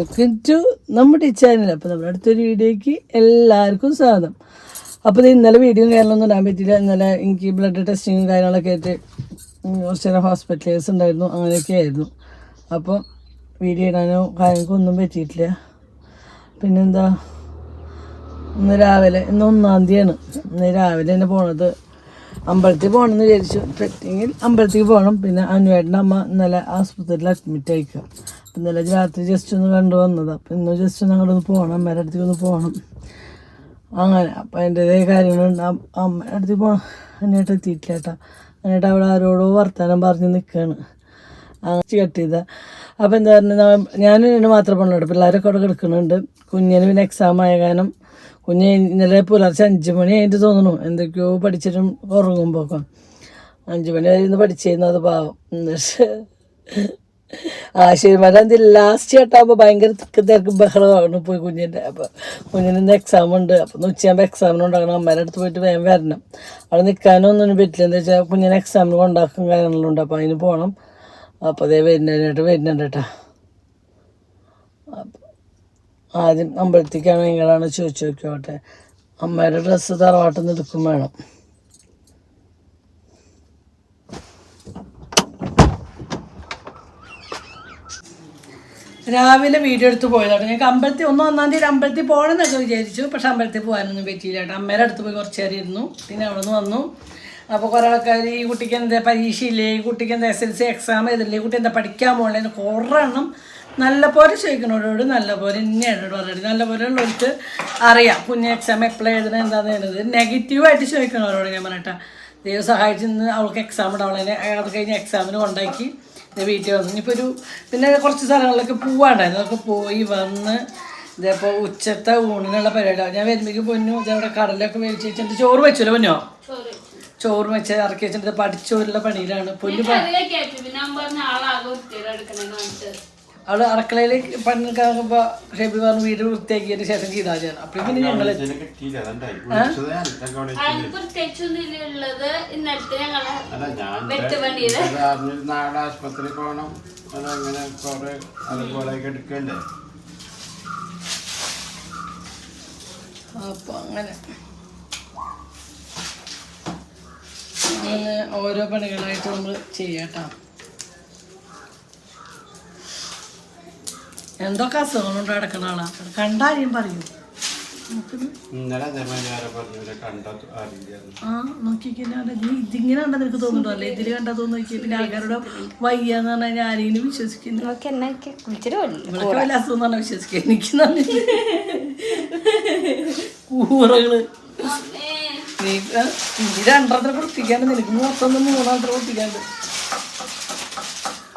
Welcome to നമ്മുടെ channel അപ്പോൾ നമ്മുടെ അടുത്തൊരു വീഡിയോയ്ക്ക് എല്ലാവർക്കും സ്വാഗതം. അപ്പോൾ ഇത് ഇന്നലെ വീഡിയോ കാര്യങ്ങളൊന്നും ഇടാൻ പറ്റിയില്ല. ഇന്നലെ എനിക്ക് ബ്ലഡ് ടെസ്റ്റിങ്ങും കാര്യങ്ങളൊക്കെ ആയിട്ട് കുറച്ച് നേരം ഹോസ്പിറ്റൽ കേസ് ഉണ്ടായിരുന്നു. അങ്ങനെയൊക്കെ ആയിരുന്നു. അപ്പോൾ വീഡിയോ ഇടാനോ കാര്യങ്ങൾക്കോ ഒന്നും പറ്റിയിട്ടില്ല. പിന്നെന്താ? ഇന്ന് രാവിലെ ഇന്ന് ഒന്നാം തീയതിയാണ്. ഇന്ന് രാവിലെ തന്നെ പോണത് അമ്പലത്തിൽ പോകണമെന്ന് വിചാരിച്ചു. പറ്റിയെങ്കിൽ അമ്പലത്തിൽ പോകണം പിന്നെ അനുവേട്ടന്റെ അമ്മ ഇന്നലെ ആസ്പത്രിയിൽ അഡ്മിറ്റ് ആയിക്കുക ഇന്നലെ രാത്രി ജസ്റ്റ് ഒന്ന് കണ്ടു വന്നത്. അപ്പം ഇന്ന് ജസ്റ്റ് ഒന്ന് അങ്ങോട്ട് ഒന്ന് പോകണം അമ്മയുടെ അടുത്തേക്ക് ഒന്ന് പോകണം അങ്ങനെ. അപ്പം അതിന്റെതായ കാര്യങ്ങളുണ്ട്. അമ്മേടെ അടുത്ത് പോകണം എന്നിട്ട് എത്തിയിട്ടില്ല കേട്ടോ. എന്നിട്ട് അവിടെ ആരോടോ വർത്തമാനം പറഞ്ഞ് നിൽക്കുകയാണ് അങ്ങനെ കട്ട് ചെയ്ത. അപ്പം എന്താ പറഞ്ഞാൽ ഞാൻ ഇതിന് മാത്രം പണുള്ളൂ പിള്ളേരൊക്കെ അവിടെ കിടക്കുന്നുണ്ട്. കുഞ്ഞിന് പിന്നെ എക്സാം ആയ കാരണം കുഞ്ഞ് ഇന്നലെ പുലർച്ചെ അഞ്ച് മണി ആയിട്ട് തോന്നുന്നു. എന്തൊക്കെയോ പഠിച്ചിട്ടും ഉറങ്ങുമ്പോൾ അഞ്ച് മണി വരെ ഇന്ന് പഠിച്ചിരുന്നു അത് പാവം. എന്നിട്ട് ആശീർവാദം ലാസ്റ്റ് ആയിട്ടാകുമ്പോൾ ഭയങ്കര തിക്ക് തിരക്ക് ബഹളമാണ് പോയി കുഞ്ഞിന്റെ അപ്പോൾ കുഞ്ഞിന് ഇന്ന് എക്സാം ഉണ്ട്. അപ്പോൾ ഉച്ചയാകുമ്പോൾ എക്സാമിന് ഉണ്ടാക്കണം അമ്മേന്റെ അടുത്ത് പോയിട്ട് വേഗം വരണം. അവിടെ നിൽക്കാനൊന്നും പറ്റില്ല. എന്താ വെച്ചാൽ കുഞ്ഞിനെ എക്സാമിന് കൊണ്ടാക്കും കാര്യങ്ങളുണ്ട് അപ്പോൾ അതിന് പോകണം അപ്പോൾ അതേ വരുന്നതിനായിട്ട് വരുന്നുണ്ട് കേട്ടോ ആദ്യം അമ്പലത്തേക്കാണ് നിങ്ങളാണ് ചോദിച്ചു നോക്കിയോട്ടെ അമ്മയുടെ ഡ്രസ്സ് തറവാട്ടിൽ എടുക്കും വേണം. രാവിലെ വീഡിയോ എടുത്ത് പോയതാണ് ഞങ്ങൾക്ക് അമ്പലത്തിൽ ഒന്ന് ഒന്നാം തീയതി അമ്പലത്തിൽ പോകണം എന്നൊക്കെ വിചാരിച്ചു. പക്ഷെ അമ്പലത്തിൽ പോകാനൊന്നും പറ്റിയില്ല കേട്ടോ. അമ്മേടെ അടുത്ത് പോയി കുറച്ച് നേരം ഇരുന്നു. പിന്നെ അവിടെ നിന്ന് വന്നു. അപ്പോൾ കുറേ ആൾക്കാർ ഈ കുട്ടിക്ക് എന്താ പരീക്ഷയില്ലേ ഈ കുട്ടിക്ക് എന്താ എസ് എൽ സി എക്സാം ചെയ്തില്ലേ ഈ കുട്ടി എന്താ പഠിക്കാൻ പോകണേ കുറേ എണ്ണം നല്ല പോലെ ചോദിക്കണോടോട് നല്ല പോലെ തന്നെയാണ് പറയുന്നത് നല്ല പോലെ ഉള്ളവർക്ക് അറിയാം. കുഞ്ഞ് എക്സാം എപ്പോഴും ചെയ്തത് എന്താണെന്ന് എഴുതുന്നത് നെഗറ്റീവായിട്ട് ചോദിക്കണവരോട് ഞാൻ പറഞ്ഞിട്ടാ ദൈവം സഹായിച്ച് അവൾക്ക് എക്സാം ഇടാവളെ അത് കഴിഞ്ഞ് എക്സാമിന് കൊണ്ടാക്കി. വീട്ടിൽ വന്നു. ഇനിയിപ്പോൾ ഒരു പിന്നെ കുറച്ച് സ്ഥലങ്ങളിലൊക്കെ പോവാണ്ടായിരുന്നു. അതൊക്കെ പോയി വന്ന് ഇതേപ്പോൾ ഉച്ചത്തെ ഊണിനുള്ള പരിപാടിയാണ് ഞാൻ വരുമ്പോഴേക്കും പൊന്നു ഇതവിടെ കടലൊക്കെ മേടിച്ച് വെച്ചിട്ട് ചോറ് വെച്ചല്ലോ പൊന്നോ? ചോറ് വെച്ച് ഇറക്കി വെച്ചിട്ട് പഠിച്ചോരുള്ള പണിയിലാണ്. പൊന്നു അവൾ അടുക്കളയിൽ പണിക്കാകുമ്പോൾ ഷെബി പറഞ്ഞ് വീട് വൃത്തിയാക്കിയതിന് ശേഷം ചെയ്താൽ അപ്പൊ പിന്നെ ആശുപത്രി ഞങ്ങളെ ആശുപത്രിയിൽ പോകണം. കുറെ അതുപോലെ എടുക്കണ്ടേ? അപ്പോൾ അങ്ങനെ. അങ്ങനെ ഓരോ പണികളായിട്ട് നമ്മൾ ചെയ്യാട്ടോ എന്തൊക്കെ അസുഖങ്ങളുണ്ട് കിടക്കുന്ന ആളാ? കണ്ടാലും പറയൂ. ഇന്നലെ കണ്ട ആ നോക്കിക്കഴിഞ്ഞാൽ നീ ഇതിങ്ങനെ കണ്ടത് എനിക്ക് തോന്നുന്നുണ്ടോ? അല്ലേ? ഇതിൽ കണ്ടാ തോന്നുന്നു പിന്നെ ആൾക്കാരോട് വയ്യാന്ന് പറഞ്ഞാൽ ഞാൻ ആരെങ്കിലും വിശ്വസിക്കുന്നു ഇവളൊക്കെ വല്ല അസുഖം എന്ന് പറഞ്ഞാൽ വിശ്വസിക്കുക എനിക്ക് നല്ല കൂറകൾ. നീ ആ, നീ രണ്ടെണ്ണത്തിന് കുളിപ്പിക്കാണ്ട് നിനക്ക് മൊത്തം മൂന്നാമത്തെ കുളിപ്പിക്കാണ്ട്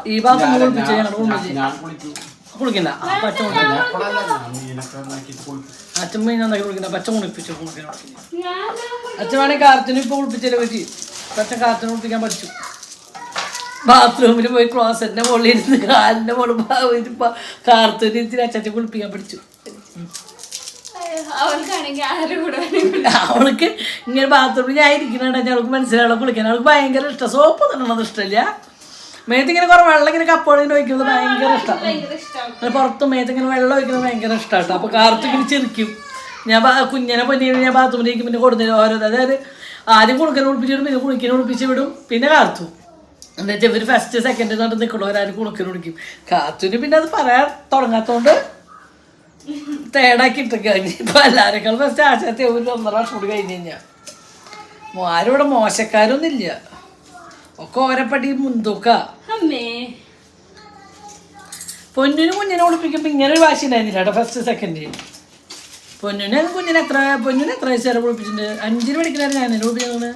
ഈ ഭാഗത്ത് കുളിപ്പിച്ച ഞങ്ങളുടെ കുളിപ്പിച്ച് ഞാൻ കുളിക്കും കുളിക്കണ്ട. പച്ച കുളിക്കണ്ട അച്ഛൻ മീൻ നന്നാക്കി കുളിക്കണ്ട. പച്ച കുളിപ്പിച്ചു കുളിക്കാൻ അച്ഛൻ വേണമെങ്കിൽ കാർത്തിന് ഇപ്പൊ കുളിപ്പിച്ചാലേ പറ്റി? പച്ച കാർത്തിന് കുളിപ്പിക്കാൻ പഠിച്ചു. ബാത്റൂമിൽ പോയി ക്ലോസറ്റിന്റെ മുകളിൽ ഇരുന്ന് കാലിന്റെ മുകളിൽ കാർത്തിന് ഇരുത്തി അച്ഛൻ കുളിപ്പിക്കാൻ പഠിച്ചു. അവൾക്ക് ഇങ്ങനെ ബാത്റൂമിൽ ഞാൻ ഇരിക്കണ അവൾക്ക് മനസ്സിലാവുള്ള കുളിക്കാൻ. അവൾക്ക് ഭയങ്കര ഇഷ്ടം. സോപ്പ് തന്നെ ഇഷ്ടമില്ല. മേത്ത് ഇങ്ങനെ കുറേ വെള്ളം ഇങ്ങനെ കപ്പോളിങ്ങനെ ഒഴിക്കുന്നത് ഭയങ്കര ഇഷ്ടം. ഭയങ്കര ഇഷ്ടമാണ് പുറത്ത് മേത്ത് ഇങ്ങനെ വെള്ളം ഒഴിക്കുന്നത് ഭയങ്കര ഇഷ്ടമാണ് അപ്പോൾ കാർത്ത് ഇങ്ങനെ ചെറുക്കും ഞാൻ കുഞ്ഞിനെ പൊന്നിന് ഞാൻ ബാത്റൂമിലേക്ക് പിന്നെ കൊടുത്തു ഓരോ അതായത് ആദ്യം കുളിക്കാൻ കുളിപ്പിച്ചിടും പിന്നെ കുളിക്കാൻ കുളിപ്പിച്ച് വിടും പിന്നെ കാർത്തു. എന്താ വെച്ചാൽ ഇവർ ഫസ്റ്റ് സെക്കൻഡ് തൊട്ട് നിൽക്കണവരാരും കുളിക്കാൻ കുളിക്കും. കാർത്തുവിന് പിന്നെ അത് പറയാൻ തുടങ്ങാത്തതുകൊണ്ട് തേടാക്കി ഇട്ടൊക്കെ ഇപ്പൊ എല്ലാവരെക്കാളും ഫസ്റ്റ് ആശാത്തി ഒരു ഒന്നര വർഷം കൂടി കഴിഞ്ഞ് കഴിഞ്ഞാൽ ആരും ഇവിടെ മോശക്കാരൊന്നുമില്ല. ഒക്കെ ഓരപ്പടി മുൻതൂക്ക. അമ്മേ. പൊന്നിനും കുഞ്ഞിനെ കുളിപ്പിക്കുമ്പോൾ ഇങ്ങനെ ഒരു വാശി ഉണ്ടായിരുന്നില്ല കേട്ടോ ഫസ്റ്റ് സെക്കൻഡ് പൊന്നിനെ കുഞ്ഞിനെ എത്ര പൊന്നിനെ എത്ര വയസ്സ് വരെ കുളിപ്പിച്ചിട്ടുണ്ട്? അഞ്ചിന് പഠിക്കണവരെ ഞാൻ എന്നെ കുളിപ്പിക്കുന്നത്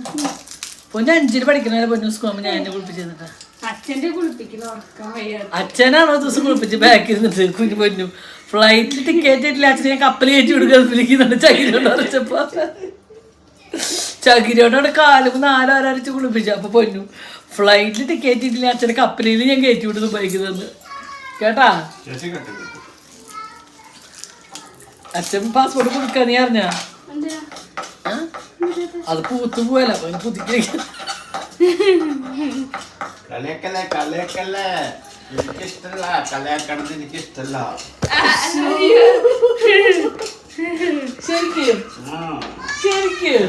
പൊന്നു അഞ്ചിന് പഠിക്കണവരെ പൊന്നു സ്കൂൾ ഞാൻ എന്നെ കുളിപ്പിച്ചിരുന്നിട്ട് അച്ഛനാണോ ദിവസം കുളിപ്പിച്ച് ബാക്കിൽ നിന്ന് കുഞ്ഞു പൊന്നു. ഫ്ലൈറ്റിൽ ടിക്കറ്റ് ആയിട്ടില്ല അച്ഛനെ ഞാൻ കപ്പൽ കയറ്റി കൊടുക്കാൻ വിളിക്കുന്നുണ്ട്. ചകിരിയോട് അരച്ചപ്പോ ചകിരിയോടെ കാലും നാലാരച്ച് കുളിപ്പിച്ചു. അപ്പൊ പൊന്നു ഫ്ലൈറ്റിൽ ടിക്കറ്റ് ഇട്ടില്ല. അച്ഛന്റെ കപ്പലിൽ ഞാൻ കയറ്റി വിടുന്നു ബൈക്കുന്നത് കേട്ടാ? അച്ഛൻ പാസ്പോർട്ട് കൊടുക്കാൻ നീ അറിഞ്ഞ അത് പൂത്തു പോയല്ല. അപ്പൊ പുതുക്കി കളിയൊക്കല്ലേ കളിയൊക്കല്ലേ? എനിക്കിഷ്ടല്ല. കളിയാക്കണത് എനിക്കിഷ്ടല്ല. ശരിക്കും. ശരിക്കും.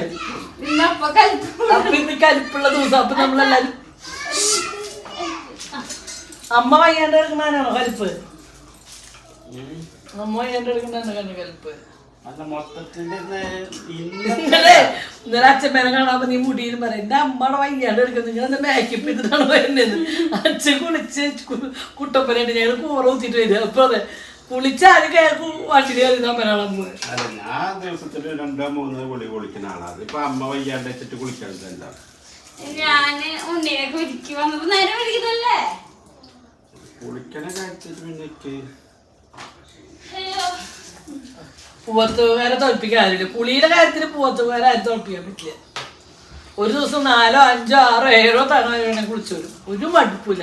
അപ്പൊ ഇന്ന് കലിപ്പുള്ള ദിവസം. അപ്പൊ നമ്മളെല്ലാരും അമ്മ വയ്യാണ്ട് എടുക്കണാണോ കലിപ്പ് അമ്മ വയ്യാണ്ട് എടുക്കണാണ് കണ്ണ് കലിപ്പ് അല്ല മൊത്തത്തിൽ ഇന്ന് ഇന്നലെ ഇന്നലെ അച്ഛമ്മേനെ കാണാൻ നീ മുടിയിലും പറയും എന്റെ അമ്മയുടെ വയ്യാണ്ട് എടുക്കുന്നത് നിങ്ങൾ എന്താ മേക്കപ്പ് ചെയ്തിട്ടാണ് വരുന്നത്? അച്ഛൻ കുളിച്ച് കു- കുട്ടപ്പനായിട്ട് ഞങ്ങൾ കൂറ ഊത്തിട്ട് വരിക. അപ്പൊ അതെ കുളിച്ചാലും കേൾക്കും വണ്ടി കയറി അമ്മനാണ് അമ്മ. അല്ല ഞാൻ ദിവസത്തിൽ രണ്ടോ മൂന്നോ കുളി കുളിക്കുന്ന ആളാണ് ഇപ്പൊ അമ്മ വയ്യാണ്ട് വെച്ചിട്ട് കുളിക്കണതല്ല ഞാൻ ഉണ്ണിയൊക്കെ ഒരുക്കി വന്നപ്പോ നേരെ വിളിക്കുന്നല്ലേ? കുളിക്കണ കാര്യത്തിൽ പിന്നെ എനിക്ക് പൂവത്തുകാരെ തോൽപ്പിക്കാൻ പുളിയുടെ കാര്യത്തിൽ പൂവത്തുകാരെ ആരും തോൽപ്പിക്കാൻ പറ്റില്ല. ഒരു ദിവസം നാലോ അഞ്ചോ ആറോ ഏഴോ തവണ വേണേ കുളിച്ചു വരും ഒരു മടുപ്പില്ല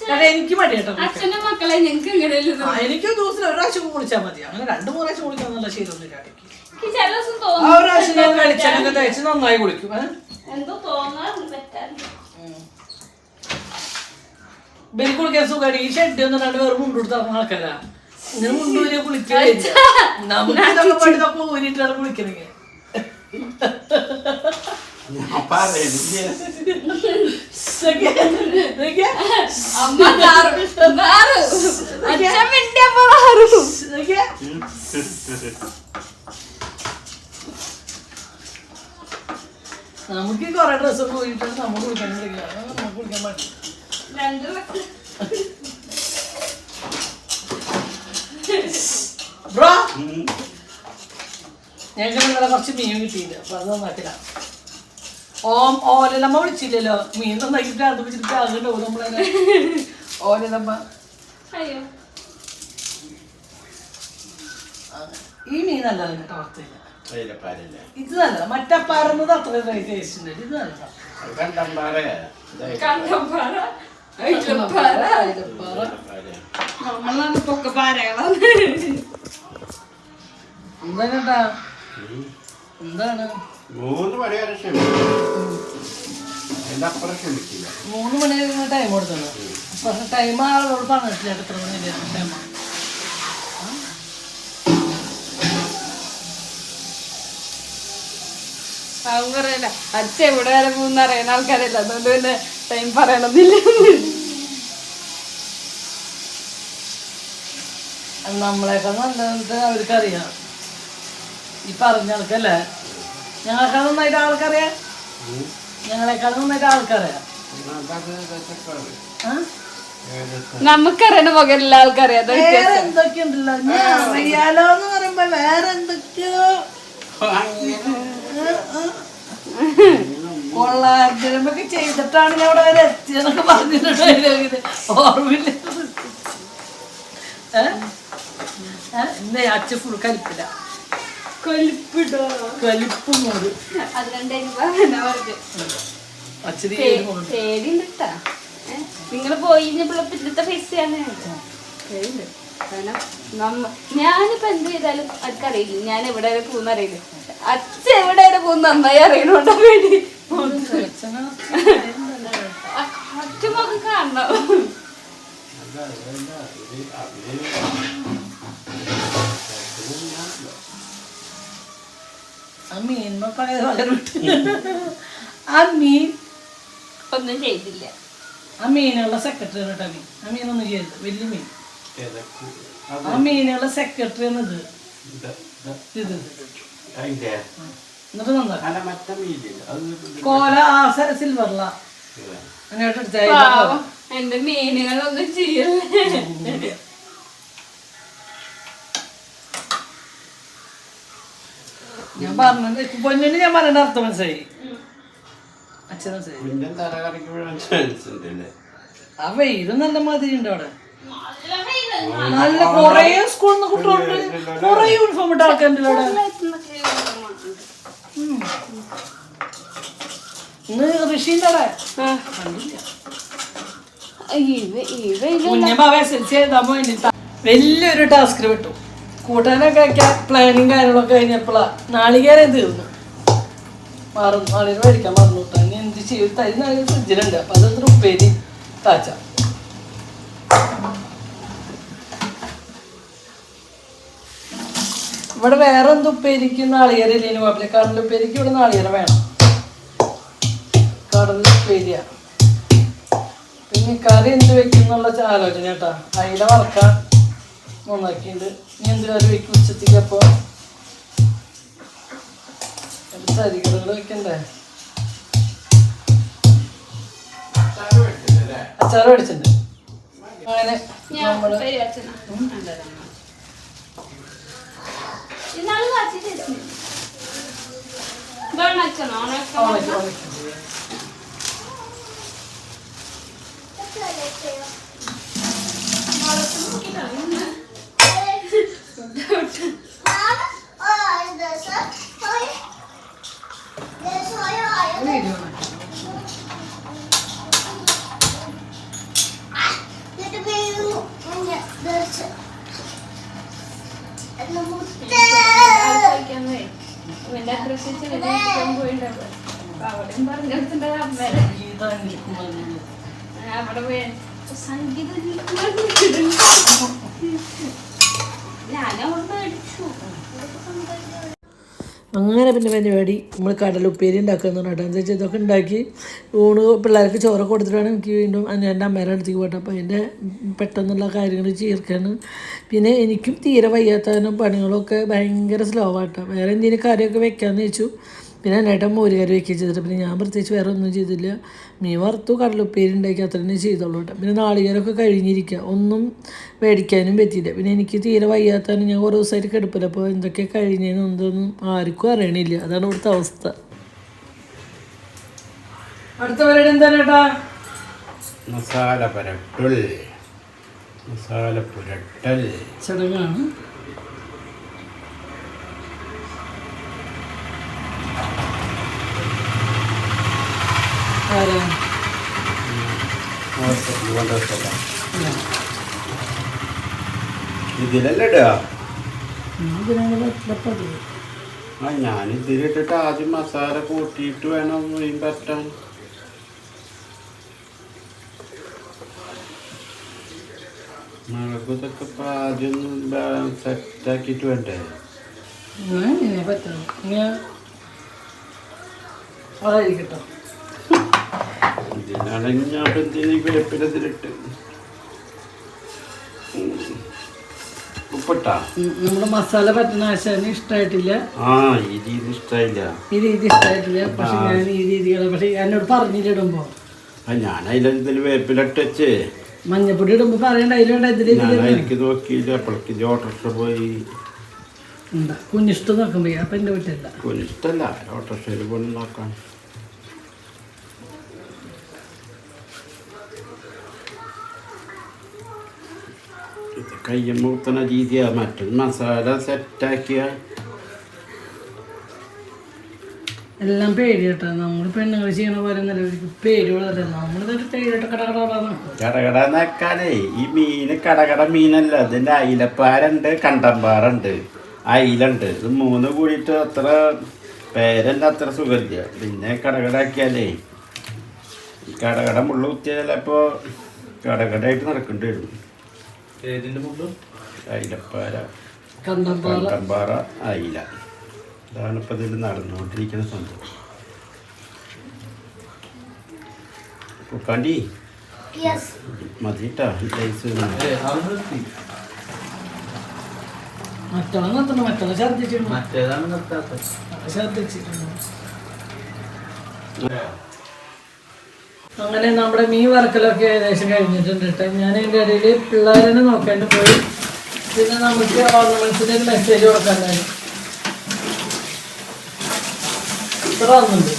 കാരണം എനിക്ക് മടിയാട്ടോ അച്ഛന്റെ മക്കളെ ഞങ്ങൾക്ക് എനിക്ക് ഒരു ദിവസം ഒരു പ്രാവശ്യം കുളിച്ചാൽ മതി. അങ്ങനെ രണ്ടു മൂന്ന് പ്രാവശ്യം കുളിക്കാന്നുള്ള ചില ദിവസം ആ പ്രാവശ്യം ഞാൻ തേച്ച് നന്നായി കുളിക്കും? എന്തോ തോന്നാറുണ്ട് പറ്റാറില്ല ബലി കുളിക്കാൻ സുഖമാണ് ഈ ഷെഡ് ഒന്നും രണ്ട് പേർ മുണ്ടെടുത്ത് ആൾക്കാരാ. ഇങ്ങനെ മുണ്ടൂരിയെ കുളിക്കുക നമുക്ക് ഇതൊക്കെ പണിതൊക്കെ ഊരിയിട്ടാണ് കുളിക്കണെങ്കിൽ അമ്മ നമുക്ക് കുറെ ഡ്രസ്സൊക്കെ നമ്മൾ കുളിക്കാൻ വിളിക്കുക നമുക്ക് കുളിക്കാൻ മക്കൾ ബ്രോ? ഞങ്ങൾക്ക് ഇന്നലെ കുറച്ച് മീൻ കിട്ടിയില്ല. അപ്പൊ അത് നന്നാക്കില്ല. ഓം ഓലലമ്മ വിളിച്ചില്ലല്ലോ. മീൻ നന്നാക്കിട്ട് അത് വെച്ചിട്ട് ആകണ്ടോ നമ്മളെ ഓലലമ്മ. അയ്യോ. ഈ മീൻ നല്ലതാണ് കേട്ടോ അതിലെപ്പാരല്ലേ ഇത് നല്ല മറ്റപ്പാറുന്നത് അത്ര ടേസ്റ്റ് ഉണ്ട് ഇത് നല്ല. നമ്മളാണ് പൊക്കപ്പാരകളാണ് എന്താ എന്താണ് മൂന്ന് മണി വരെ ക്ഷമിക്കില്ല. മൂന്ന് മണി ടൈം കൊടുത്തത്. പക്ഷെ ടൈം ആളോട് പറഞ്ഞിട്ടില്ല എത്ര മണി ടൈം അവൻ പറയല അച്ഛ എവിടെ വരെ പോകുന്ന അറിയുന്ന ആൾക്കാരല്ല. അതുകൊണ്ട് പിന്നെ ടൈം പറയണമെന്നില്ല നമ്മളെക്കാൾ നല്ലത് അവർക്കറിയാം. ഈ പറഞ്ഞ ആൾക്കല്ലേ? ഞങ്ങളെക്കാൾ നന്നായിട്ട് ആൾക്കറിയാം? ഞങ്ങളെക്കാൾ നന്നായിട്ട് ആൾക്കറിയാം. ആ? നമുക്കറിയണ പകരം എല്ലാ ആൾക്കറിയാം. എന്തൊക്കെയുണ്ടല്ലോ? ഞാൻ അറിയാലോ എന്ന് പറയുമ്പോ വേറെ എന്തൊക്കെയോ. കൊള്ളാതിരമ്പൊക്കെ ചെയ്തിട്ടാണ് ഞാൻ അവിടെ വരെ എത്തിയെന്നൊക്കെ പറഞ്ഞിട്ടുണ്ട് ഓർമ്മയില്ല? ഇന്ന് അച്ഛ ഫുൾ കലിപ്പില്ല കലിപ്പിടോ. കലിപ്പ് മൂട് അച്ഛന് നിങ്ങൾ പോയി പിന്നത്തെ ഫേസ് പേടിണ്ട് കാരണം നമ്മ ഞാനിപ്പോ എന്ത് ചെയ്താലും അവർക്കറിയില്ല ഞാൻ എവിടെ വരെ പോകുന്ന അറിയില്ല അച്ഛൻ എവിടെ വരെ പോകുന്ന? നന്നായി അറിയണോണ്ടാ അച്ഛൻ മുഖം കാണണം. ആ മീൻ പകരം ആ മീൻ. ഒന്നും ചെയ്തില്ല. ആ മീനുള്ള സെക്രട്ടറി കേട്ടോ മീൻ. ആ മീനൊന്നും ചെയ്യരുത് വലിയ മീൻ. ആ മീനുള്ള സെക്രട്ടറി എന്നത് ഇത്. അതിന്റെ എന്നിട്ട് നന്നാക്കാം അല്ല മറ്റേ മീനില്ല? അത് കോല ആ സിൽവറില അങ്ങോട്ട് എടുത്ത പാവം. എന്റെ മീനുകളൊന്നും ചെയ്യല്ലേ? ഞാൻ പറഞ്ഞത് പൊന്നിന് ഞാൻ പറയേണ്ട അർത്ഥം മനസ്സിലായി. അച്ഛൻ മനസ്സിലായി. ആ വെയിലും നല്ല മാതിരി ഉണ്ട് അവിടെ. നല്ല കൊറേ സ്കൂളിൽ നിന്ന് കുട്ടികളുണ്ട് കൊറേ യൂണിഫോം ഇട്ട ആൾക്കാരുണ്ടല്ലോ അവിടെ. ഇന്ന് ഋഷിന്റെ അവിടെ കണ്ടില്ല. വലിയൊരു ടാസ്ക് വിട്ടു കൂട്ടാനൊക്കെ പ്ലാനിങ് കാര്യങ്ങളൊക്കെ കഴിഞ്ഞപ്പോഴാ നാളികേരം തീർന്നു. മാറും നാളികേരം മേടിക്കാൻ മറന്നു. കൂട്ടാൻ എന്ത് ചെയ്യും? തരി നാളികേരം ഫ്രിഡ്ജിലുണ്ട് അപ്പൊ അതൊരു ഉപ്പേരി താച്ച ഇവിടെ വേറെ എന്ത് ഉപ്പേരിക്ക് നാളികേരം ഇല്ലേനു കുഴപ്പമില്ല കടലുപ്പേരിക്ക് ഇവിടെ നാളികേരം വേണം. കടലുപ്പേരിയ പിന്നെ കറി എന്ത് വെക്കും എന്നുള്ള ആലോചന കേട്ടാ. അയില വറക്കാൻ നന്നാക്കിയിട്ടുണ്ട്. ഇനി എന്ത് കറി വെക്കും ഉച്ചത്തേക്ക് അപ്പോൾ തരികടകൾ വെക്കണ്ടേ? അച്ചാറ് മേടിച്ചിട്ടുണ്ട്. അങ്ങനെ ഞാൻ ഉപ്പേരി വെച്ചതാ. നല്ലതാണ്. ഇന്നാൾ കാച്ചിട്ട് വെച്ചിന്. ഇതാണ് അച്ഛനോ? ഉണക്ക ഇവന്റെ കൃഷിച്ച് ഇരിക്കുമ്പോൾ അവിടെ അങ്ങനെ പിന്നെ പരിപാടി നമ്മൾ കടലുപ്പേരി ഉണ്ടാക്കുന്ന കേട്ടോ എന്താ വെച്ചാൽ ഇതൊക്കെ ഉണ്ടാക്കി ഊണ് പിള്ളേർക്ക് ചോറൊക്കെ കൊടുത്തിട്ടാണ് എനിക്ക് വീണ്ടും എന്റെ അമ്മേരെ അടുത്തേക്ക് പോട്ടെ അപ്പോൾ അതിന്റെ പെട്ടെന്നുള്ള കാര്യങ്ങൾ ചേർക്കാണ് പിന്നെ എനിക്കും തീരെ വയ്യാത്തതിനും പണികളൊക്കെ ഭയങ്കര സ്ലോ ആട്ടോ. വേറെ എന്തെങ്കിലും കറിയൊക്കെ വെക്കാമെന്ന് വെച്ചു പിന്നെ എന്നേട്ടൻ മോര് കറി വെക്കുകയും ചെയ്തിട്ട്. പിന്നെ ഞാൻ പ്രത്യേകിച്ച് വേറെ ഒന്നും ചെയ്തില്ല. മീൻ വറുത്തു കടലുപ്പേരി ഉണ്ടാക്കി അത്ര തന്നെ ചെയ്തോളൂ കേട്ടോ. പിന്നെ നാളികേരമൊക്കെ കഴിഞ്ഞിരിക്കുക. ഒന്നും മേടിക്കാനും പറ്റിയില്ല. പിന്നെ എനിക്ക് തീരെ വയ്യാത്തതാണ് ഞാൻ കുറേ ദിവസമായിട്ട് കിടപ്പില്ല. അപ്പോൾ എന്തൊക്കെ കഴിഞ്ഞതിന് എന്തൊന്നും ആർക്കും അറിയണില്ല. അതാണ് ഇവിടുത്തെ അവസ്ഥ. അടുത്ത പരിപാടി എന്താണ് മസാല പുരട്ടൽ. മസാല പുരട്ടൽ. ചടങ്ങാണ്. ആരാ ഇതിലല്ലേ ഇടുക ആ ഞാൻ ഇതിലിട്ടിട്ട് ആദ്യം മസാല കൂട്ടിയിട്ട് വേണം മീൻ പറ്റാൻ. മുളക് ഇതൊക്കെ ഇപ്പം ആദ്യം സെറ്റാക്കിയിട്ട് വേണ്ടേ? ഇങ്ങനെ പറ്റണം എന്തിനീ നമ്മുടെ മസാല പറ്റുന്ന ആശാന് ഇഷ്ടായിട്ടില്ല. ആ ഈ രീതി ഇഷ്ടമായില്ല ഈ രീതി ഇഷ്ടമായിട്ടില്ല പക്ഷെ ഞാൻ ഈ രീതികളെ പക്ഷെ എന്നോട് പറഞ്ഞില്ല ഇടുമ്പോ ഞാൻ അതിലെന്തിൽ വേപ്പിലിട്ട് വെച്ച്? മഞ്ഞപ്പൊടി ഇടുമ്പോ പറയണ്ട അതിലുണ്ട് എനിക്ക് നോക്കിയില്ല. അപ്പോഴേക്ക് ഓട്ടോറിക്ഷ പോയി. കുഞ്ഞിഷ്ടം നോക്കുമ്പോ അപ്പൊ എന്റെ വീട്ടിലല്ല. കുഞ്ഞിഷ്ടല്ല. ഓട്ടോറിക്ഷയിൽ കൊണ്ട് നോക്കാൻ. കയ്യം മൂത്തണ രീതിയാ മറ്റൊരു മസാല സെറ്റാക്കിയ എല്ലാം പേടി കേട്ടോ നമ്മൾ പെണ്ണുങ്ങൾ ചെയ്യണ പോലെ നിലവിലേക്ക് കടകട നക്കാനേ ഈ മീന് കടകട മീനല്ല. ഇതിന്റെ അയിലപ്പാരുണ്ട് കണ്ടമ്പാറുണ്ട് അയിലുണ്ട്. ഇത് മൂന്ന് കൂടിയിട്ട് അത്ര പേരല്ല അത്ര സുഖമില്ല. പിന്നെ കടകടാക്കിയാലേ കടകട മുള്ള കുത്തിയാൽ ചിലപ്പോ കടകടായിട്ട് നടക്കേണ്ടി വരും. ഏതിന്റെ മുള്ളും അയിലപ്പാര കണ്ടമ്പാറ. അയില. ഇതാണ് ഇപ്പൊ ഇതിൽ നടന്നുകൊണ്ടിരിക്കുന്ന സംഭവം. കുക്കാണ്ടി മതിട്ടാ ലൈസ് മറ്റോളം നിർത്തണം മറ്റോളം ഛർദ്ദിച്ചിട്ടുണ്ട് മറ്റേതാണ് നിർത്താത്തത്. ഛർദ്ദിച്ചിട്ടുണ്ട് അങ്ങനെ നമ്മുടെ മീൻ വറക്കലൊക്കെ ഏകദേശം കഴിഞ്ഞിട്ടുണ്ട് കേട്ടോ. ഞാൻ എന്റെ ഇടയിൽ പിള്ളേരെ നോക്കേണ്ടി പോയി. പിന്നെ നമുക്ക് ഓർണമെന്റ്സിന് ഒരു മെസ്സേജ് കൊടുക്കാനായി. ഇത്ര വന്നുണ്ട്.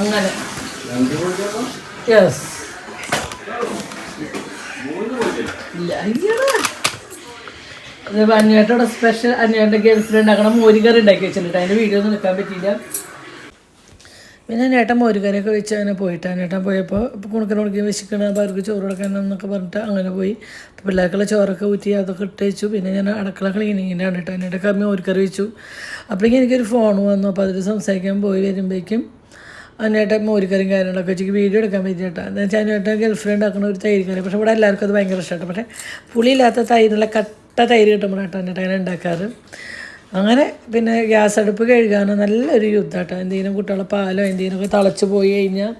അങ്ങനെ. യെസ് ഇല്ല അന്വേട്ടയുടെ സ്പെഷ്യൽ അന്വേട്ടന്റെ ഗേൾസ് ഉണ്ടാക്കണം മോരുകറി ഉണ്ടാക്കി വെച്ചിട്ടുണ്ട്. അതിന്റെ വീഡിയോ ഒന്നും എടുക്കാൻ പറ്റിയില്ല. പിന്നെ നേട്ടൻ മോരുകറിയൊക്കെ വെച്ച് അങ്ങനെ പോയിട്ട് നേട്ടൻ പോയപ്പോൾ കുണുക്കൻ കുണുക്കി വിശക്കണം അപ്പോൾ അവർക്ക് ചോറ് കൊടുക്കണം എന്നൊക്കെ പറഞ്ഞിട്ട് അങ്ങനെ പോയി. അപ്പോൾ പിള്ളേർക്കുള്ള ചോറൊക്കെ ഊറ്റി അതൊക്കെ ഇട്ട് വെച്ചു. പിന്നെ ഞാൻ അടുക്കള ക്ലീനിങ്ങിനാണ് കേട്ടോ. എന്നിട്ട് മോരുകറി വെച്ചു. അപ്പോഴേക്കും എനിക്കൊരു ഫോൺ വന്നു. അപ്പോൾ അതിൽ സംസാരിക്കാൻ പോയി വരുമ്പോഴേക്കും അന്നേട്ടൻ മോരിക്കറിയും കാര്യങ്ങളൊക്കെ വെച്ചിട്ട് വീഡിയോ എടുക്കാൻ പറ്റിയിട്ടാണ് എന്ന് വെച്ചാൽ അന്നേട്ടൻ ഗൾഫിൽ ഉണ്ടാക്കുന്ന ഒരു തൈര് കറി. പക്ഷേ ഇവിടെ എല്ലാവർക്കും അത് ഭയങ്കര ഇഷ്ടമാണ് പക്ഷേ പുളിയില്ലാത്ത തൈരിനുള്ള കട്ട തൈര് കിട്ടുമ്പോഴാട്ടോ അന്നേട്ടൻ അങ്ങനെ ഉണ്ടാക്കാറ്. അങ്ങനെ പിന്നെ ഗ്യാസ് അടുപ്പ് കഴുകാനോ നല്ലൊരു യുദ്ധമാട്ടോ എന്തെങ്കിലും കുട്ടികളെ പാലോ എന്തെങ്കിലുമൊക്കെ തിളച്ച് പോയി കഴിഞ്ഞാൽ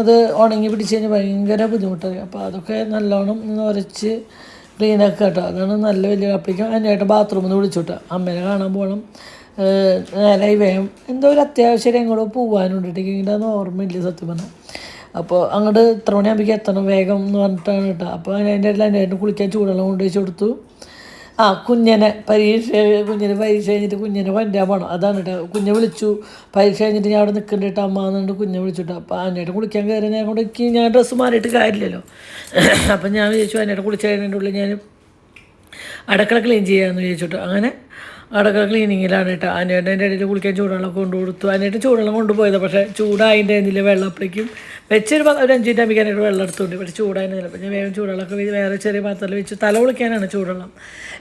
അത് ഉണങ്ങി പിടിച്ച് കഴിഞ്ഞാൽ ഭയങ്കര ബുദ്ധിമുട്ടായി അപ്പോൾ അതൊക്കെ നല്ലോണം ഒന്ന് ഉരച്ച് ക്ലീനാക്കുക കേട്ടോ. അതാണ് നല്ല വലിയ അപ്പോഴേക്കും അതിനായിട്ട് ബാത്റൂമിൽ നിന്ന് വിളിച്ചുട്ടോ അമ്മേനെ കാണാൻ പോകണം. നേരായി വേഗം. എന്തോ ഒരു അത്യാവശ്യം എങ്ങോട്ടോ പോകാനുണ്ട് ഇങ്ങനെ അതൊന്നും ഓർമ്മയില്ല സത്യം പറഞ്ഞാൽ. അപ്പോൾ അങ്ങോട്ട് ഇത്ര മണിയാകുമ്പോഴേക്കും എത്തണം വേഗം എന്ന് പറഞ്ഞിട്ടാണ് കേട്ടോ. അപ്പോൾ അതിന്റെ ഇടയിൽ അതിന്റെ ഏട്ടൻ കുളിക്കാൻ ചൂടെല്ലാം കൊണ്ടുവച്ച് കൊടുത്തു. ആ കുഞ്ഞനെ പരീക്ഷ കുഞ്ഞിന് പരീക്ഷ കഴിഞ്ഞിട്ട് കുഞ്ഞിനെ വണ്ടിയാ പോകണം അതാണ് കേട്ടോ കുഞ്ഞെ വിളിച്ചു. പരീക്ഷ കഴിഞ്ഞിട്ട് ഞാൻ അവിടെ നിൽക്കുന്നുണ്ട് അമ്മ എന്നുണ്ട് കുഞ്ഞെ വിളിച്ചിട്ട് അപ്പോൾ അതിനായിട്ട് കുളിക്കാൻ കയറി ഞാൻ കൊണ്ട് ഞാൻ ഡ്രസ്സ് മാറിയിട്ട് കാര്യമില്ലല്ലോ. അപ്പം ഞാൻ വിചാരിച്ചു അതിനായിട്ട് കുളിച്ച് കഴിഞ്ഞതിന്റെ ഉള്ളിൽ ഞാൻ അടുക്കള ക്ലീൻ ചെയ്യാമെന്ന് വിചാരിച്ചിട്ട്. അങ്ങനെ അടുക്കള ക്ലീനിങ്ങിലാണ് കേട്ടോ അതിന്റെ ഇടയിൽ കുളിക്കാൻ ചൂടുവെള്ളം കൊണ്ടു കൊടുത്തു അതിനായിട്ട് ചൂടുവെള്ളം കൊണ്ടുപോയത്. പക്ഷേ ചൂടായതിന്റെ ഇതിൽ വെള്ളം അപ്പോഴേക്കും വെച്ചൊരു ഒരു അഞ്ച് മിനിറ്റ് ആകുമ്പോഴേക്കാനായിട്ട് വെള്ളം എടുത്തുകൊണ്ട് ചൂടായിരുന്നില്ല അപ്പം ഞാൻ വേഗം ചൂടുവെള്ളമൊക്കെ വേറെ ചെറിയ പാത്രത്തിൽ വെച്ച് തല കുളിക്കാനാണ് ചൂടുവെള്ളം.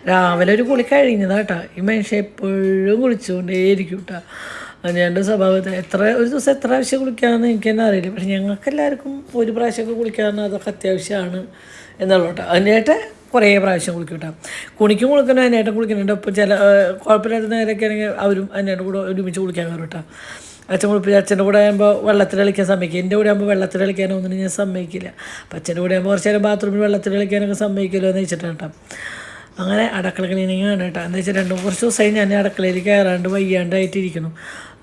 രാവിലെ ഒരു കുളി കഴിഞ്ഞതാ കേട്ടോ. ഈ മനുഷ്യൻ എപ്പോഴും കുളിച്ചുകൊണ്ടേയിരിക്കും കേട്ടോ. എന്റെ സ്വഭാവത്തെ എത്ര ഒരു ദിവസം എത്ര പ്രാവശ്യം കുളിക്കാമെന്ന് എനിക്ക് തന്നെ അറിയില്ല. പക്ഷെ ഞങ്ങൾക്ക് എല്ലാവർക്കും ഒരു പ്രാവശ്യമൊക്കെ കുളിക്കാമെന്ന് അതൊക്കെ അത്യാവശ്യമാണ് എന്നുള്ളത് കേട്ടോ. അതിനായിട്ട് കുറേ പ്രാവശ്യം കുളിക്കും കേട്ടോ. കുണിക്കും കുളിക്കണം അതിനായിട്ട് കുളിക്കുന്നുണ്ട് ഇപ്പോൾ ചില കുഴപ്പമില്ലാത്ത നേരമൊക്കെ ആണെങ്കിൽ അവരും അതിനായിട്ട് കൂടെ ഒരുമിച്ച് കുളിക്കാൻ കയറും കേട്ടോ. അച്ഛൻ കുളിപ്പിച്ച് അച്ഛന്റെ കൂടെ ആകുമ്പോൾ വെള്ളത്തിൽ കളിക്കാൻ സമ്മതിക്കും. എന്റെ കൂടെ ആകുമ്പോൾ വെള്ളത്തിൽ കളിക്കാനൊന്നും ഞാൻ സമ്മതിക്കില്ല. അപ്പം അച്ഛന്റെ കൂടെ ആകുമ്പോൾ കുറച്ച് നേരം ബാത്റൂമിൽ വെള്ളത്തിൽ കളിക്കാനൊക്കെ സമ്മതിക്കുമല്ലോ എന്ന് വെച്ചിട്ടാണ് കേട്ടോ അങ്ങനെ അടക്കള ക്ലീനിങ് വേണം കേട്ടോ. എന്താ വെച്ചാൽ രണ്ട് കുറച്ച് ദിവസമായി ഞാൻ അടക്കളയിൽ കയറാണ്ട് വയ്യാണ്ടായിട്ടിരിക്കുന്നു.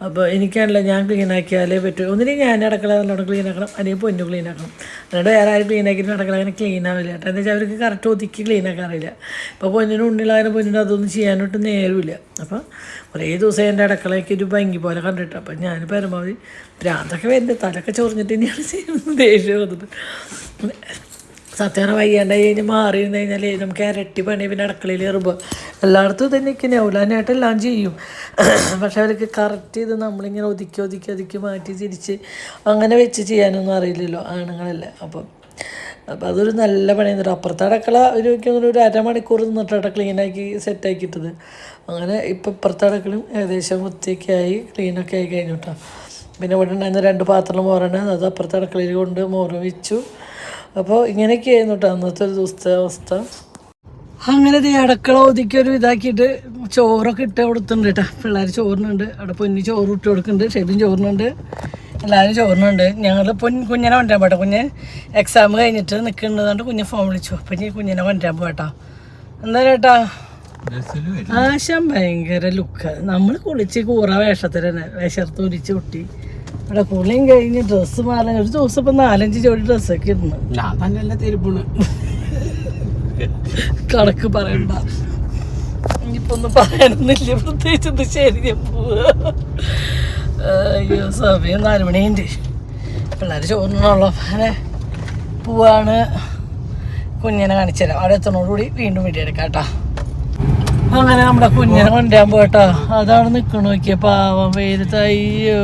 അപ്പോൾ എനിക്കാണല്ലോ ഞാൻ ക്ലീനാക്കിയാലേ പറ്റൂ. ഒന്നിനും ഞാൻ അടക്കള നല്ലോണം ക്ലീനാക്കണം അല്ലെങ്കിൽ പൊന്നു ക്ലീനാക്കണം എന്നിട്ട് വേറെ ആരും ക്ലീനാക്കിയിട്ട് അടക്കള അങ്ങനെ ക്ലീൻ ആവില്ല കേട്ടോ. എന്താ വെച്ചാൽ അവർക്ക് കറക്റ്റ് ഒതുക്കി ആക്കാൻ അറിയില്ല. ഇപ്പോൾ പൊന്നിന് ഉണ്ണിലായാലും പൊന്നിന് അതൊന്നും ചെയ്യാനോട്ട് നേരമില്ല. അപ്പോൾ കുറേ ദിവസം എന്റെ അടക്കളയ്ക്ക് ഒരു ഭംഗി പോലെ കണ്ടിട്ട്. അപ്പോൾ ഞാൻ പരമാവധി ഭ്രാന്തൊക്കെ വരുന്നത് തലൊക്കെ ചൊറിഞ്ഞിട്ട് തന്നെയാണ് ചെയ്യുന്നത്. ദേഷ്യം വന്നിട്ട്. സത്യം വയ്യാണ്ടായി കഴിഞ്ഞ് മാറി നിന്ന് കഴിഞ്ഞാൽ നമുക്ക് ഇരട്ടി പണി പിന്നെ അടുക്കളയിൽ കയറുമ്പോൾ എല്ലായിടത്തും ഇത് നിൽക്കുന്നേ ഔലാനായിട്ട് എല്ലാം ചെയ്യും. പക്ഷെ അവർക്ക് കറക്റ്റ് ചെയ്ത് നമ്മളിങ്ങനെ ഒതുക്കി ഒതുക്കി ഒതുക്കി മാറ്റി തിരിച്ച് അങ്ങനെ വെച്ച് ചെയ്യാനൊന്നും അറിയില്ലല്ലോ ആണുങ്ങളല്ലേ. അപ്പം അപ്പം അതൊരു നല്ല പണി എന്നിട്ട് അപ്പുറത്തെ അടക്കള ഒരു അങ്ങനെ ഒരു അരമണിക്കൂർ നിന്നിട്ടാണ് ക്ലീനാക്കി സെറ്റാക്കിയിട്ടത് അങ്ങനെ ഇപ്പം ഇപ്പുറത്തെ അടക്കളും ഏകദേശം വൃത്തിയൊക്കെ ആയി ക്ലീനൊക്കെ ആയി കഴിഞ്ഞു കേട്ടോ പിന്നെ ഇവിടെ ഉണ്ടായിരുന്ന രണ്ട് പാത്രം മോറാണ്. അത് അപ്പുറത്തെ അടക്കളയിൽ കൊണ്ട് മോറ് വെച്ചു. അപ്പോൾ ഇങ്ങനെയൊക്കെയായിരുന്നു കേട്ടോ അന്നത്തെ ഒരു ദിവസത്തെ അവസ്ഥ. അങ്ങനെ ദേ അടക്കള ഒതുക്കി ഒരു ഇതാക്കിയിട്ട് ചോറൊക്കെ ഇട്ട് കൊടുത്തിട്ടുണ്ട് കേട്ടോ പിള്ളേർ ചോറിനുണ്ട് അവിടെ പൊന്നി ചോറ് ഇട്ട് കൊടുക്കുന്നുണ്ട്. ഷെബിൻ ചോറിനുണ്ട് എല്ലാവരും ചോറിനുണ്ട് ഞങ്ങൾ പൊൻ കുഞ്ഞിനെ കൊണ്ടുവരാൻ പോട്ടെ കുഞ്ഞ് എക്സാം കഴിഞ്ഞിട്ട് നിൽക്കുന്നതുകൊണ്ട് കുഞ്ഞ് ഫോൺ വിളിച്ചു. അപ്പം ഇനി കുഞ്ഞിനെ കൊണ്ടുവരാൻ പോട്ടാ എന്താ ചേട്ടാ ആശം ഭയങ്കര ലുക്ക് നമ്മൾ കുളിച്ച് കൂറ വേഷത്തിൽ തന്നെ വേഷത്ത് ഒരിച്ച് പൊട്ടി ഇവിടെ കുളിയും കഴിഞ്ഞ് ഡ്രസ്സ് മാറാൻ ഒരു ദിവസം ഇപ്പൊ നാലഞ്ച് ജോഡി ഡ്രസ്സൊക്കെ ഇരുന്നു ഞാൻ തന്നെയല്ല തിരുപ്പണ് കണക്ക് പറയണ്ട. ഇനിയിപ്പോ ഒന്നും പറയാനൊന്നുമില്ല. പ്രത്യേകിച്ച് ഇത് ശരി ഞാൻ അയ്യോ സമയം നാല് മണിയുണ്ട്. പിള്ളേർ ചോറിനുള്ള അങ്ങനെ പോവാണ്. കുഞ്ഞിനെ കാണിച്ചു തരാം അവിടെ എത്തണോടുകൂടി വീണ്ടും വീഡിയോ എടുക്കാം കേട്ടോ. അങ്ങനെ നമ്മുടെ കുഞ്ഞിനെ കൊണ്ടുവരാൻ പോയിട്ടോ. അതാണ് നിൽക്കണ നോക്കിയ. പാവം വെയിലത്ത് അയ്യോ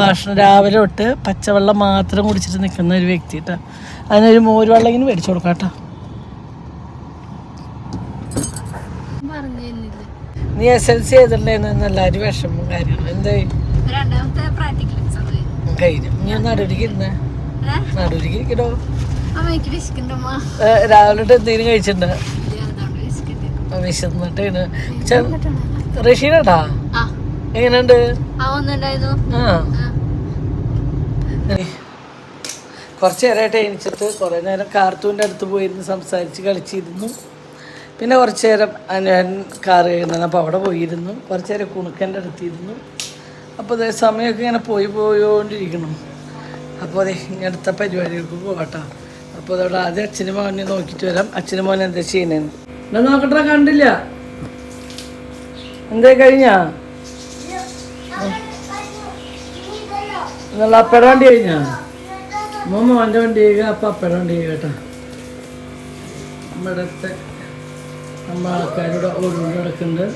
ഭക്ഷണം രാവിലെ തൊട്ട് പച്ചവെള്ളം മാത്രം കുടിച്ചിട്ട് നിൽക്കുന്ന ഒരു വ്യക്തി കേട്ടോ അതിനൊരു മോര് വെള്ളം ഇങ്ങനെ മേടിച്ചു കൊടുക്കാം കേട്ടോ നീ എസ് എൽ സി ചെയ്തിട്ടുണ്ടായിരുന്നു എല്ലാവരും വിഷമം കാര്യങ്ങളും. എന്തായി കഴിഞ്ഞു. നീ നടുവിലേക്ക് ഇരുന്നേ. നടുവിലേക്ക് ഇരിക്കണോ രാവിലെ എന്തെങ്കിലും കഴിച്ചിട്ടുണ്ട്? വിശന്നിട്ടാണ് റഷീനടാ ആ. എങ്ങനെയുണ്ട്? കുറച്ച് നേരമായിട്ട് എണിച്ചിട്ട് കുറേ നേരം കാർത്തൂന്റെ അടുത്ത് പോയിരുന്ന് സംസാരിച്ച് കളിച്ചിരുന്നു. പിന്നെ കുറച്ച് നേരം ഞാൻ കാർ കഴിഞ്ഞ അപ്പോൾ അവിടെ പോയിരുന്നു. കുറച്ച് നേരം കുണുക്കന്റെ അടുത്തിരുന്നു. അപ്പോൾ അതേ സമയമൊക്കെ ഇങ്ങനെ പോയി പോയോണ്ടിരിക്കണം അപ്പോൾ അതെ ഇനി അടുത്ത പരിപാടികൾക്ക് പോകട്ടോ അപ്പോൾ അതോടെ ആദ്യം അച്ഛനും മോനെ നോക്കിയിട്ട് വരാം. അച്ഛനും മോനെ എന്താ ചെയ്യുന്നതെന്ന്. എന്നാ നോക്കട്ടെ കണ്ടില്ല. എന്തേ കഴിഞ്ഞാ? എന്നുള്ള അപ്പയുടെ വണ്ടി കഴിഞ്ഞാ? അമ്മ മോന്റെ വണ്ടി ചെയ്യുക അപ്പം അപ്പയുടെ വണ്ടി ചെയ്യുക കേട്ടോ. നമ്മുടെ അടുത്ത് നമ്മൾ ആൾക്കാരുടെ ഓടുകൊണ്ട് കിടക്കുന്നുണ്ട്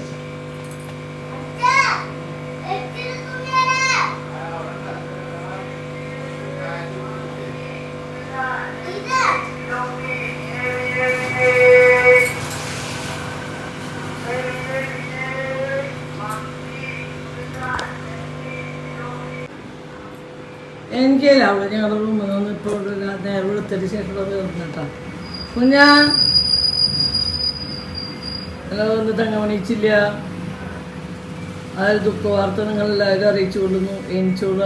ഞാൻ ഞങ്ങളുടെ റൂമിൽ നിന്ന് ഇപ്പോൾ നേരെ വെളുത്തതിന് ശേഷം കേട്ടോ കുഞ്ഞാ. ഒന്ന് തങ്ങമണിച്ചില്ല ആ ഒരു ദുഃഖ വാർത്ത നിങ്ങൾ എല്ലാവരും അറിയിച്ചു കൊള്ളുന്നു. എനിച്ചോട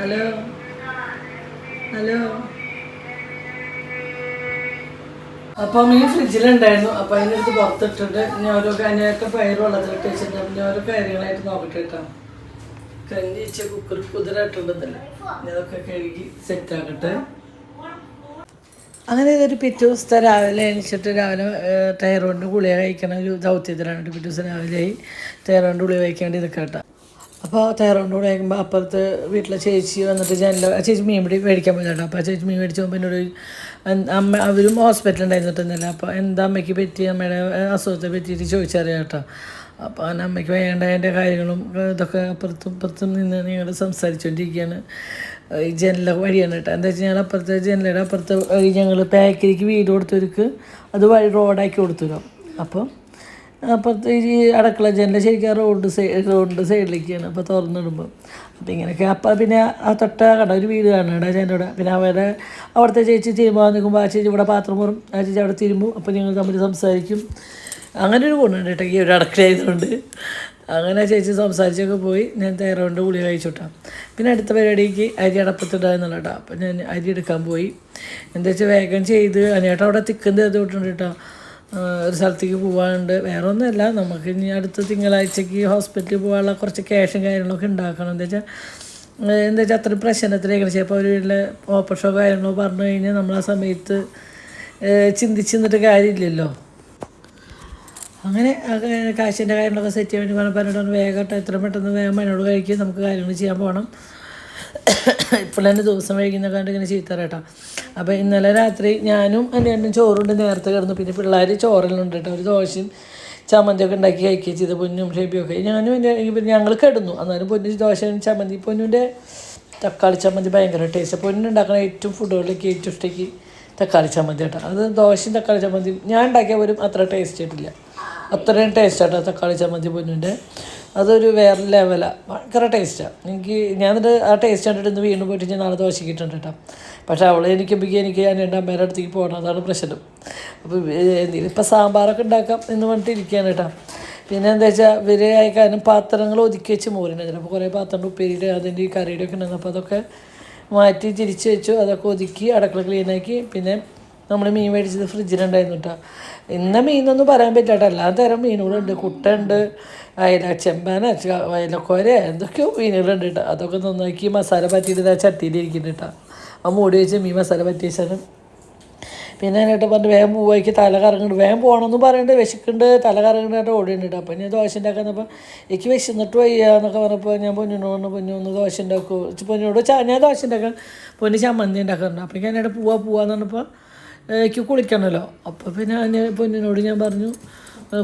ഹലോ. ഹലോ. അപ്പം ഈ ഫ്രിഡ്ജിലുണ്ടായിരുന്നു. അപ്പം അതിനടുത്ത് പുറത്തിട്ടിട്ട് ഞാൻ ഓരോ അതിനൊക്കെ പയർ വെള്ളത്തിലിട്ട് വെച്ചിട്ടുണ്ട്. ഞാൻ ഓരോ കാര്യങ്ങളായിട്ട് നോക്കട്ടെ കേട്ടോ. കഞ്ഞി വെച്ച കുക്കർ കുതിരായിട്ടുണ്ടതല്ലേ ഇനി അതൊക്കെ സെറ്റ് ആക്കട്ടെ. അങ്ങനെ ഇതൊരു പിറ്റേ ദിവസത്തെ രാവിലെ എണിച്ചിട്ട് രാവിലെ ടയറുകൊണ്ട് ഗുളിക കഴിക്കണ ഒരു ദൗത്യത്തിലാണ് പിറ്റേ ദിവസം രാവിലെയായി ടയറുകൊണ്ട് ഗുളിക കഴിക്കേണ്ടി നിൽക്കട്ടെ അപ്പോൾ ടയറുകൊണ്ട് ഗുളിക കഴിക്കുമ്പോൾ അപ്പുറത്ത് വീട്ടിലെ ചേച്ചി വന്നിട്ട് ജനല ചേച്ചി മീൻ പിടി മേടിക്കാൻ പോയതാട്ടോ അപ്പോൾ ചേച്ചി മീൻ മേടിച്ച് പോകുമ്പോൾ എന്നോട് അമ്മ അവരും ഹോസ്പിറ്റലിൽ ഉണ്ടായിരുന്നിട്ടൊന്നുമില്ല. അപ്പോൾ എന്താ അമ്മയ്ക്ക് പറ്റി അമ്മയുടെ അസുഖത്തെ പറ്റിയിട്ട് ചോദിച്ചറിയാം കേട്ടോ. അപ്പോൾ അങ്ങനെ അമ്മയ്ക്ക് വേണ്ടതിന്റെ കാര്യങ്ങളും ഇതൊക്കെ അപ്പുറത്തും ഇപ്പുറത്തും നിന്ന് ഞങ്ങൾ സംസാരിച്ചുകൊണ്ടിരിക്കുകയാണ് ഈ ജനല വഴിയാണ് കേട്ടോ. എന്താ വെച്ചാൽ ഞാൻ അപ്പുറത്തെ ജനലയുടെ അപ്പുറത്ത് ഞങ്ങൾ പാക്കിലേക്ക് വീട് കൊടുത്തവർക്ക് അത് വഴി റോഡാക്കി കൊടുത്തുതരാം. അപ്പോൾ അപ്പുറത്ത് ഈ അടക്കള ജനല ശരിക്കും ആ റോഡ് സൈഡ് റോഡിന്റെ സൈഡിലേക്കാണ് അപ്പോൾ തുറന്നിടുമ്പോൾ അപ്പോൾ ഇങ്ങനെയൊക്കെ അപ്പം പിന്നെ ആ തൊട്ട കട ഒരു വീട് ആ ചേട്ടന്റെ പിന്നെ അവരെ അവിടുത്തെ ചേച്ചി തിരുമ്പാൻ നിൽക്കുമ്പോൾ ആ ചേച്ചി ഇവിടെ പാത്രം മുറും ആ ചേച്ചി അവിടെ തിരുമ്പും. അപ്പോൾ ഞങ്ങൾ തമ്മിൽ സംസാരിക്കും. അങ്ങനെ ഒരു ഗുണമുണ്ട് കേട്ടോ ഈ ഒരു അടക്കലായതുകൊണ്ട്. അങ്ങനെ ചേച്ചി സംസാരിച്ചൊക്കെ പോയി ഞാൻ തയ്യാറുണ്ട് ഗുളി കഴിച്ചുവിട്ടാം പിന്നെ അടുത്ത പരിപാടിക്ക് അരി അടപ്പത്തിട്ടായിരുന്നല്ലോ കേട്ടോ അപ്പം ഞാൻ അരി എടുക്കാൻ പോയി. എന്താ വെച്ചാൽ വേഗം ചെയ്ത് അനേട്ട അവിടെ തിക്കുന്ന ചെയ്ത് വിട്ടുണ്ട് കേട്ടോ ഒരു സ്ഥലത്തേക്ക് പോകാനുണ്ട് വേറെ ഒന്നുമല്ല നമുക്ക് ഇനി അടുത്ത തിങ്കളാഴ്ചക്ക് ഹോസ്പിറ്റലിൽ പോകാനുള്ള കുറച്ച് ക്യാഷും കാര്യങ്ങളൊക്കെ ഉണ്ടാക്കണം. എന്താ വെച്ചാൽ എന്താ വെച്ചാൽ അത്രയും പ്രശ്നത്തിലേക്ക് ചിലപ്പോൾ ഒരു വീട്ടിലെ ഓപ്പറേഷനോ കാര്യങ്ങളോ പറഞ്ഞു കഴിഞ്ഞാൽ നമ്മൾ ആ സമയത്ത് ചിന്തിച്ചിന്നിട്ട് കാര്യമില്ലല്ലോ. അങ്ങനെ കാശിന്റെ കാര്യങ്ങളൊക്കെ സെറ്റ് ചെയ്യാൻ വേണ്ടി പറഞ്ഞപ്പോൾ എന്നോട് വേഗം എത്ര പെട്ടെന്ന് വേഗം എന്നോട് കഴിക്കും നമുക്ക് കാര്യങ്ങൾ ചെയ്യാൻ പോകണം ഇപ്പോൾ തന്നെ ദിവസം കഴിക്കുന്ന കണ്ട് ഇങ്ങനെ ചീത്ത കേട്ടോ. അപ്പോൾ ഇന്നലെ രാത്രി ഞാനും എന്റെ രണ്ടും ചോറുണ്ട് നേരത്തെ കിടന്നു. പിന്നെ പിള്ളേർ ചോറെല്ലാം കേട്ടോ. ഒരു ദോശയും ചമ്മന്തിയൊക്കെ ഉണ്ടാക്കി കഴിക്കുക ചെയ്ത് പൊന്നും ഷേപ്പിയൊക്കെ ഞാനും എന്റെ പിന്നെ ഞങ്ങൾ കിടന്നു. അന്നേരം പൊന്നു ദോശയും ചമ്മന്തി പൊന്നുന്റെ തക്കാളി ചമ്മന്തി ഭയങ്കര ടേസ്റ്റ് പൊന്നുണ്ടാക്കുന്ന ഏറ്റവും ഫുഡുകളിലേക്ക് ഏറ്റവും ഇഷ്ടയ്ക്ക് തക്കാളി ചമ്മന്തി കേട്ടോ. അത് ദോശയും തക്കാളി ചമ്മന്തി ഞാൻ ഉണ്ടാക്കിയ പോലും അത്ര ടേസ്റ്റ് ആയിട്ടില്ല. അത്രയും ടേസ്റ്റ് ആട്ടോ തക്കാളി ചമ്മന്തി പൊന്നിന്റെ അതൊരു വേറെ ലെവലാണ് ഭയങ്കര ടേസ്റ്റാണ് എനിക്ക് ഞാനിത് ആ ടേസ്റ്റ് കണ്ടിട്ട് ഇന്ന് വീണ്ടും പോയിട്ട് ഞാൻ നാളെ ദോശിക്കിട്ടുണ്ട് കേട്ടോ. പക്ഷേ അവളെ എനിക്ക് എനിക്ക് ഞാൻ രണ്ടാം അമ്മേന്റെ അടുത്തേക്ക് പോകണം. അതാണ് പ്രശ്നം. അപ്പോൾ എന്തെങ്കിലും ഇപ്പോൾ സാമ്പാറൊക്കെ ഉണ്ടാക്കാം എന്ന് പറഞ്ഞിട്ട് ഇരിക്കുകയാണ് കേട്ടോ. പിന്നെ എന്താ വെച്ചാൽ ഇവർ അയക്കാനും പാത്രങ്ങൾ ഒതുക്കി വെച്ച് മോരുന്നത് അപ്പോൾ കുറേ പാത്രം ഉപ്പേരിയുടെ അതിന്റെ ഈ കറിയുടെ ഒക്കെ ഉണ്ടായിരുന്നു. അപ്പോൾ അതൊക്കെ മാറ്റി തിരിച്ച് വെച്ചു. അതൊക്കെ ഒതുക്കി അടക്കള ക്ലീനാക്കി പിന്നെ നമ്മൾ മീൻ മേടിച്ചത് ഫ്രിഡ്ജിലുണ്ടായിരുന്നു കേട്ടോ. ഇന്ന മീനൊന്നും പറയാൻ പറ്റില്ല എല്ലാ തരം മീനുകളുണ്ട്. കുട്ടുണ്ട് അയല ചെമ്പാന അയലക്കോര എന്തൊക്കെയോ മീനുകളുണ്ട് കേട്ടോ. അതൊക്കെ നന്നാക്കി മസാല പറ്റിയിട്ട് ആ ചട്ടിയിലിരിക്കുന്നു കേട്ടോ. ആ മൂടി വെച്ച മീൻ മസാല പറ്റി പിന്നെ എന്നിട്ട് പറഞ്ഞു വേഗം പോവായിക്ക് തല കറങ്ങുന്നുണ്ട്. വേഗം പോകണമെന്നും പറയുന്നുണ്ട് വിശക്കുണ്ട് തല കറങ്ങുന്നുണ്ട് ഓടിയുണ്ട് അപ്പം ഞാൻ ദോശ ഉണ്ടാക്കുന്നപ്പോൾ എനിക്ക് വിശന്നിട്ട് വയ്യ എന്നൊക്കെ പറഞ്ഞപ്പോൾ ഞാൻ പൊന്നിനോട് പറഞ്ഞു പൊന്നു ഒന്ന് ദോശ ഉണ്ടാക്കൂ. പൊന്നിനോട് ഞാൻ ദോശ ഉണ്ടാക്കാൻ പൊന്നി ചമ്മന്തി ഉണ്ടാക്കാറുണ്ട്. അപ്പം ഞാൻ എന്നിട്ട് പോവാ പോവാന്ന് പറഞ്ഞപ്പോൾ എനിക്ക് കുളിക്കണമല്ലോ അപ്പോൾ പിന്നെ ഞാൻ പൊന്നിനോട് ഞാൻ പറഞ്ഞു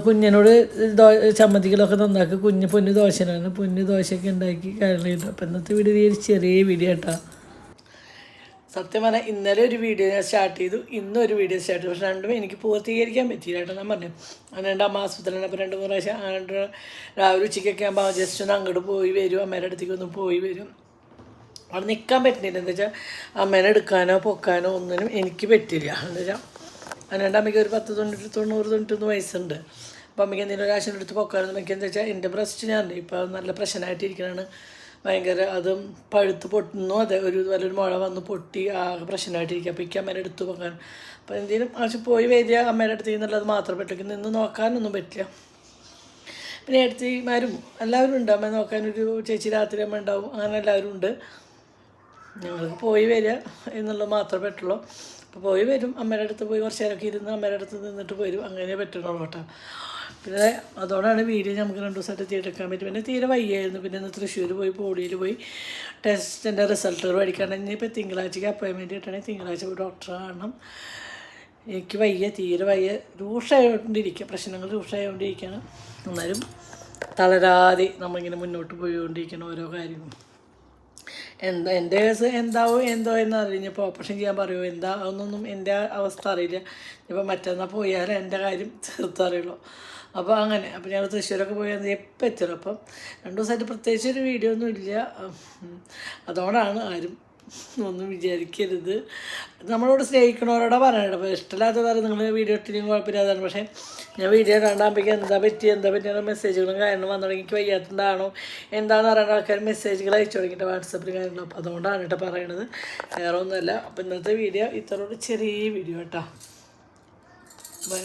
കുഞ്ഞിനോട് ദോ ചമ്മന്തികളൊക്കെ നന്നാക്കി. കുഞ്ഞ് പൊന്ന് ദോശനാണ്. പൊന്ന് ദോശയൊക്കെ ഉണ്ടാക്കി കാര്യങ്ങളുണ്ട് അപ്പം ഇന്നത്തെ വീഡിയോ ഒരു ചെറിയ വീഡിയോ കേട്ടോ സത്യം പറഞ്ഞാൽ ഇന്നലെ ഒരു വീഡിയോ ഞാൻ സ്റ്റാർട്ട് ചെയ്തു. ഇന്നൊരു വീഡിയോ സ്റ്റാർട്ട് ചെയ്തു. പക്ഷെ രണ്ടും എനിക്ക് പൂർത്തീകരിക്കാൻ പറ്റിയില്ല കേട്ടോ. ഞാൻ പറഞ്ഞു രണ്ട് അമ്മ ആസ്പത്രിയിലാണ് അപ്പോൾ രണ്ട് മൂന്ന് പ്രാവശ്യം രാവിലെ ഉച്ചയ്ക്കൊക്കെ ആകുമ്പോൾ ജസ്റ്റ് ഒന്ന് അങ്ങോട്ട് പോയി വരും. അമ്മയുടെ അടുത്തേക്ക് ഒന്ന് പോയി വരും. അവിടെ നിൽക്കാൻ പറ്റുന്നില്ല. എന്താ വെച്ചാൽ അമ്മേനെ എടുക്കാനോ പൊക്കാനോ ഒന്നിനും എനിക്ക് പറ്റില്ല. എന്താ വെച്ചാൽ അതിന്റെ അമ്മയ്ക്ക് ഒരു പത്ത് തൊണ്ണൂറ്റി തൊണ്ണൂറ് തൊണ്ണൂറ്റൊന്ന് വയസ്സുണ്ട്. അപ്പോൾ അമ്മയ്ക്ക് എന്തെങ്കിലും ഒരു ആശയം എടുത്ത് പൊക്കാനൊന്നും എനിക്ക് എന്താ വെച്ചാൽ എന്റെ ബ്രസ്റ്റ് ഞാൻ ഇപ്പോൾ നല്ല പ്രശ്നമായിട്ടിരിക്കണതാണ്. ഭയങ്കര അതും പഴുത്ത് പൊട്ടുന്നു. അതെ ഒരു നല്ലൊരു മുഴ വന്ന് പൊട്ടി ആകെ പ്രശ്നമായിട്ടിരിക്കുക അപ്പോൾ എനിക്ക് അമ്മേനെ എടുത്ത് പൊക്കാൻ. അപ്പോൾ എന്തെങ്കിലും ആവശ്യം പോയി വരിക അമ്മേന്റെ അടുത്ത് എന്നുള്ളത് മാത്രം. പറ്റും നിന്ന് നോക്കാനൊന്നും പറ്റില്ല. പിന്നെ ഏടത്തിമാരും എല്ലാവരും ഉണ്ട്. അമ്മ നോക്കാനൊരു ചേച്ചി രാത്രി അമ്മ ഉണ്ടാവും. അങ്ങനെ എല്ലാവരും ഉണ്ട്. ഞങ്ങൾക്ക് പോയി വരിക എന്നുള്ളത് മാത്രമേ പറ്റുള്ളൂ. അപ്പോൾ പോയി വരും. അമ്മയുടെ അടുത്ത് പോയി കുറച്ച് നേരമൊക്കെ ഇരുന്ന് അമ്മയുടെ അടുത്ത് നിന്നിട്ട് വരും അങ്ങനെ പറ്റുള്ളൂ കേട്ടോ. പിന്നെ അതോടാണ് വീഡിയോ നമുക്ക് രണ്ട് ദിവസമായിട്ട് തീരെടുക്കാൻ പറ്റും. പിന്നെ തീരെ വയ്യായിരുന്നു. പിന്നെ ഇന്ന് തൃശ്ശൂർ പോയി പോടിയിൽ പോയി. ടെസ്റ്റിന്റെ റിസൾട്ട് മേടിക്കണം ഇനിയിപ്പോൾ തിങ്കളാഴ്ചക്ക് അപ്പോയിൻമെന്റ് കിട്ടണമെങ്കിൽ തിങ്കളാഴ്ച പോയി ഡോക്ടറെ കാണണം. എനിക്ക് വയ്യ തീരെ വയ്യ. രൂക്ഷമായിക്കൊണ്ടിരിക്കുക പ്രശ്നങ്ങൾ രൂക്ഷമായിക്കൊണ്ടിരിക്കുകയാണ് എന്നാലും തളരാതെ നമ്മളിങ്ങനെ മുന്നോട്ട് പോയിക്കൊണ്ടിരിക്കണം ഓരോ കാര്യങ്ങളും. എന്താ എന്റെ കേസ് എന്താവും എന്തോ എന്നറിയില്ല ഇപ്പോൾ ഓപ്പറേഷൻ ചെയ്യാൻ പറയുമോ എന്താ അതൊന്നും എന്റെ അവസ്ഥ അറിയില്ല. ഇപ്പം മറ്റന്നാൾ പോയാലേ എന്റെ കാര്യം ചെറുത്തറിയുള്ളൂ അപ്പോൾ അങ്ങനെ അപ്പോൾ ഞങ്ങൾ തൃശ്ശൂരൊക്കെ പോയാൽ എപ്പോൾ എത്തണം അപ്പം രണ്ട് ദിവസമായിട്ട് പ്രത്യേകിച്ച് ഒരു വീഡിയോ ഒന്നും ഇല്ല. അതുകൊണ്ടാണ് ആരും ഒന്നും വിചാരിക്കരുത്. നമ്മളോട് സ്നേഹിക്കണവരോടെ പറയണം ഇഷ്ടമില്ലാത്ത പറയും നിങ്ങൾ വീഡിയോ ഇട്ടില്ലെങ്കിൽ കുഴപ്പമില്ലാതാണ് പക്ഷേ ഞാൻ വീഡിയോ ഇടാണ്ടാകുമ്പോഴേക്കും എന്താ പറ്റി? എന്താ പറ്റിയ മെസ്സേജുകളും കാര്യങ്ങളും വന്നു തുടങ്ങി. എനിക്ക് വയ്യാത്തതാണോ എന്താണെന്ന് പറയുന്ന ആൾക്കാർ മെസ്സേജുകൾ അയച്ചു തുടങ്ങിയിട്ട് വാട്സപ്പിൽ കാര്യങ്ങളും. അപ്പോൾ അതുകൊണ്ടാണ് കേട്ടോ പറയണത്. വേറെ ഒന്നുമല്ല അപ്പോൾ ഇന്നത്തെ വീഡിയോ ഇത്രയോട് ചെറിയ വീഡിയോ കേട്ടോ ബൈ